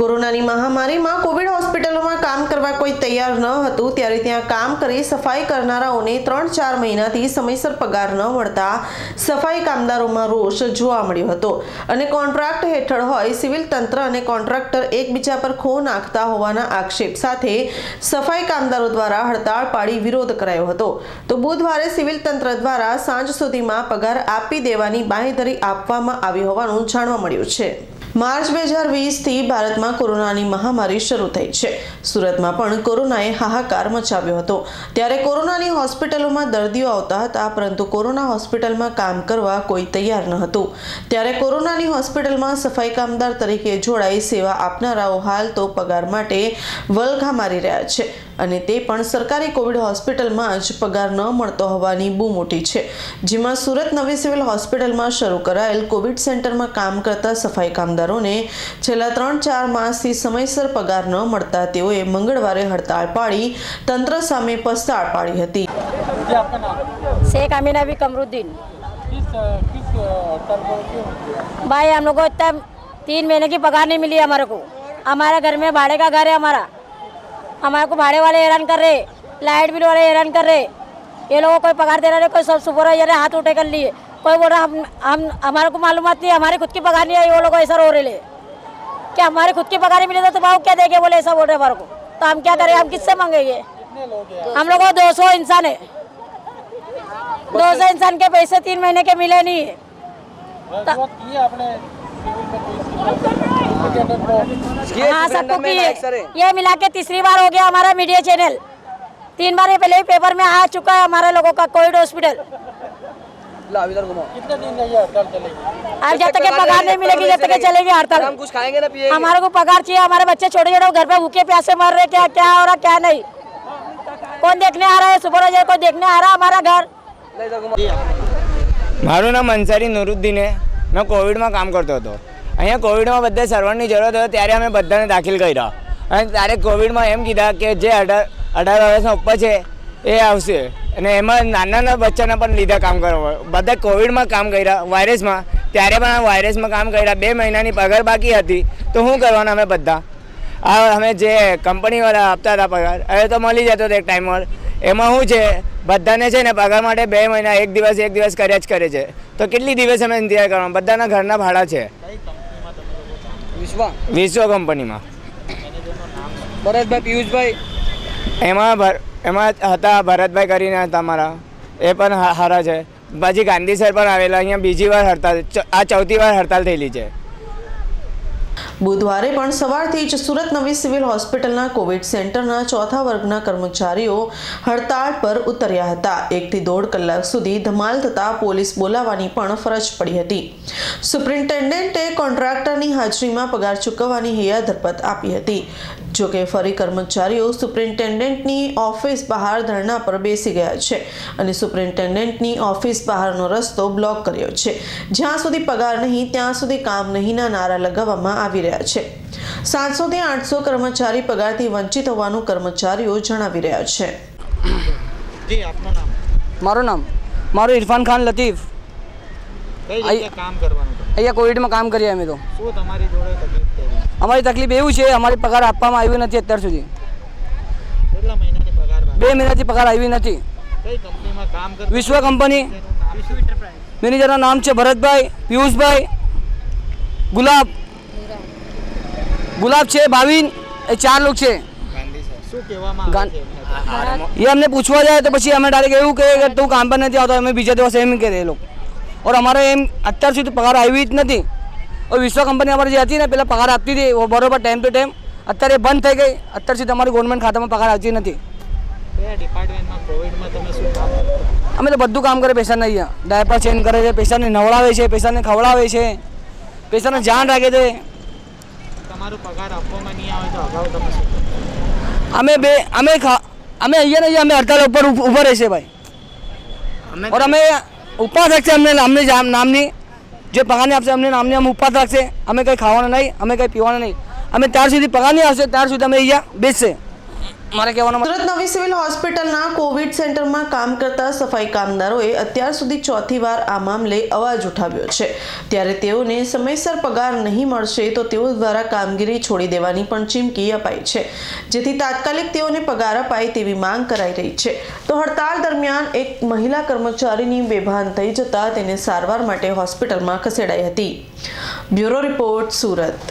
કોરોનાની મહામારીમાં કોવિડ હોસ્પિટલોમાં કામ કરવા કોઈ તૈયાર ન હતું, ત્યારે ત્યાં કામ કરી સફાઈ કરનારાઓને ત્રણ ચાર મહિનાથી સમયસર પગાર ન મળતા સફાઈ કામદારોમાં રોષ જોવા મળ્યો હતો. અને કોન્ટ્રાક્ટ હેઠળ હોય, સિવિલ તંત્ર અને કોન્ટ્રાક્ટર એકબીજા પર ખો નાખતા હોવાના આક્ષેપ સાથે સફાઈ કામદારો દ્વારા હડતાળ પાડી વિરોધ કરાયો હતો. તો બુધવારે સિવિલ તંત્ર દ્વારા સાંજ સુધીમાં પગાર આપી દેવાની બાંહેધરી આપવામાં આવી હોવાનું જાણવા મળ્યું છે. માર્ચ બે હજાર વીસથી ભારતમાં કોરોનાની મહામારી શરૂ થઈ છે. સુરતમાં પણ કોરોનાએ હાહાકાર મચાવ્યો હતો. ત્યારે કોરોનાની હોસ્પિટલોમાં દર્દીઓ આવતા હતા, પરંતુ કોરોના હોસ્પિટલમાં કામ કરવા કોઈ તૈયાર ન હતું. ત્યારે કોરોનાની હોસ્પિટલમાં સફાઈ કામદાર તરીકે જોડાઈ સેવા આપનારાઓ હાલ તો પગાર માટે વલખા મારી રહ્યા છે. અને તે પણ સરકારી કોવિડ હોસ્પિટલમાં જ પગાર ન મળતો હોવાની બૂમ ઉઠી છે જેમાં સુરત નવી સિવિલ હોસ્પિટલમાં શરૂ કરાયેલ કોવિડ સેન્ટરમાં કામ કરતા સફાઈ કામદારોને છેલ્લા ત્રણ ચાર માસથી સમયસર પગાર ન મળતા તેઓએ મંગળવારે હડતાળ પાડી તંત્ર સામે પસ્તાળ પાડી હતી जी आपका नाम शेख अमीना भी कमरुद्दीन किस अ, किस अ, हड़ताल को क्यों भाई हम लोग को इतना तीन महीने की पगार नहीं मिली हमारे को हमारे घर में भाड़े का घर है हमारा हमारे को भाड़े वाले हैरान कर रहे लाइट बिल वाले हैरान कर रहे ये लोगों को कोई पगार दे रहा है कोई सब सुपरवाइजर है हाथ उठे कर लिए कोई बोल रहा हम हम हमारे को मालूमात नहीं है, हमारी खुद की पगार नहीं आई वो लोग ऐसा रो रहे ले क्या हमारी खुद की पगार नहीं मिली तो तुम आओ क्या देंगे बोले ऐसा बोल रहे हमारे को तो हम क्या करें हम किससे मांगेंगे कितने लोग हैं हम लोग को दो सौ इंसान है दो सौ इंसान के पैसे तीन महीने के मिले नहीं है रजूआत की है आपने सिविल में कोई सेक्रेटरी को हाँ सबको की है ये मिला के तीसरी बार हो गया हमारा मीडिया चैनल तीन बार ये पहले ही पेपर में आ चुका है हमारे लोगों का कोविड हॉस्पिटल कितने दिन ये हड़ताल चलेगी अब जब तक ये पगार नहीं मिलेगी जब तक ये चलेगी हड़ताल हम कुछ खाएंगे ना पिएंगे हमारे को पगार चाहिए हमारे बच्चे छोटे छोटे घर पे भूखे प्यासे मर रहे क्या क्या हो रहा क्या नहीं कौन देखने आ रहा है सुपरवाइजर कोई देखने आ रहा है हमारा घर મારું નામ અંસારી નુરુદ્દીન છે મેં કોવિડમાં કામ કરતો હતો અહીંયા કોવિડમાં બધા સર્વરની જરૂરત હોય ત્યારે અમે બધાને દાખલ કર્યા. અને ત્યારે કોવિડમાં એમ કીધા કે જે અઢાર અઢાર વર્ષના ઉપર છે, એ આવશે. અને એમાં નાના નાના બચ્ચાને પણ લીધા કામ કરવા. બધા કોવિડમાં કામ કર્યા, વાયરસમાં. ત્યારે પણ આ વાયરસમાં કામ કર્યા. બે મહિનાની પગાર બાકી હતી. તો શું કરવાના અમે બધા? આ અમે જે કંપનીવાળા આપતા હતા પગાર, હવે તો મળી જતો હતો એક ટાઈમ પર એમાં શું છે? બધાને છે ને પગાર માટે બે મહિના, એક દિવસ એક દિવસ કર્યા જ કરે છે. તો કેટલી દિવસ અમે ઇંતજાર કરવાનું? બધાના ઘરના ભાડા છે. વિશ્વ વિશ્વ કંપનીમાં. ભરતભાઈ પિયુષભાઈ? એમાં એમાં હતા ભરતભાઈ કરીને હતા મારા. એ પણ હારા છે. પછી ગાંધી સર પણ આવેલા અહીંયા બીજી વાર હડતાલ આ ચૌથી વાર હડતાલ થયેલી છે. બુધવારે પણ સવારથી જ સુરત નવી સિવિલ હોસ્પિટલના કોવિડ સેન્ટરના ચોથા વર્ગના કર્મચારીઓ હડતાળ પર ઉતર્યા હતા. એકથી દોઢ કલાક સુધી ધમાલ થતાં પોલીસ બોલાવવાની પણ ફરજ પડી હતી. સુપ્રિન્ટેન્ડન્ટે કોન્ટ્રાક્ટરની હાજરીમાં પગાર ચૂકવવાની હૈયા ધરપત આપી હતી. જોકે ફરી કર્મચારીઓ સુપ્રિન્ટેન્ડન્ટની ઓફિસ બહાર ધરણા પર બેસી ગયા છે અને સુપ્રિન્ટેન્ડન્ટની ઓફિસ બહારનો રસ્તો બ્લોક કર્યો છે. જ્યાં સુધી પગાર નહીં, ત્યાં સુધી કામ નહીંના નારા લગાવવામાં આવી રહ્યા રહ્યા છે. સાતસોથી આઠસો કર્મચારી પગારથી વંચિત હોવાનું કર્મચારીઓ જણાવી રહ્યા છે. મારું નામ? મારું ઇરફાન ખાન લતીફ. અહીંયા કોવિડમાં કામ કરીએ અમે તો. અમારી તકલીફ એવું છે અમારી પગાર આપવામાં આવ્યું નથી અત્યાર સુધી. બે મહિનાથી પગાર આવી નથી. વિશ્વ કંપની. મેનેજરનું નામ છે ભરતભાઈ પિયુષભાઈ ગુલાબ. ગુલાબ છે ભાવિન એ ચાર લોકો છે. શું કહેવામાં આવે છે એમને? એ અમને પૂછવા જાય તો પછી અમે ડાયરેક્ટ એવું કહે કે તું કામ પર નથી આવતો અમે બીજા દિવસે એમ કહે એ લોકો. ઓર અમારે એમ અત્યાર સુધી પગાર આવી જ નથી. વિશ્વ કંપની અમારી જે હતી ને પેલા પગાર આપતી હતી બરોબર ટાઈમ ટુ ટાઈમ અત્યારે બંધ થઈ ગઈ. અત્યાર સુધી અમારી ગવર્મેન્ટ ખાતામાં પગાર આવતી નથી. અમે તો બધું કામ કરે પૈસા અહીંયા. ડાયપર ચેન્જ કરે છે પૈસાને નવડાવે છે પૈસાને ખવડાવે છે. પૈસાને જાણ રાખે છે. તમારું પગાર આપવામાં નહીં આવે તો અગાઉ તમે શું અમે બે અમે અમે અહીંયા નહીં અમે હડતાલ ઉપર ઊભા રહેશે ભાઈ. ઓર અમે ઉપવાસ રાખશે અમને અમને નામની જે પગાર આપશે અમને નામની અમે ઉપવાસ રાખશે અમે કંઈ ખાવાના નહીં અમે કંઈ પીવાના નહીં. અમે ત્યાર સુધી પગાર નહીં આવશે ત્યાર સુધી અમે અહીંયા બેસશે મારે કહેવાનો સુરત નવી સિવિલ હોસ્પિટલના કોવિડ સેન્ટરમાં કામ કરતા સફાઈ કામદારોએ અત્યાર સુધી ચોથી વાર આ મામલે અવાજ ઉઠાવ્યો છે. ત્યારે તેઓને સમયસર પગાર નહીં મળશે તો તેઓ દ્વારા કામગીરી છોડી દેવાની પણ ચીમકી અપાઈ છે. જેથી તાત્કાલિક તેઓને પગાર અપાય તેવી માંગ કરાઈ રહી છે. તો હડતાળ દરમિયાન એક મહિલા કર્મચારીની બેભાન થઈ જતા તેને સારવાર માટે હોસ્પિટલમાં ખસેડાઈ હતી. Bureau report Surat.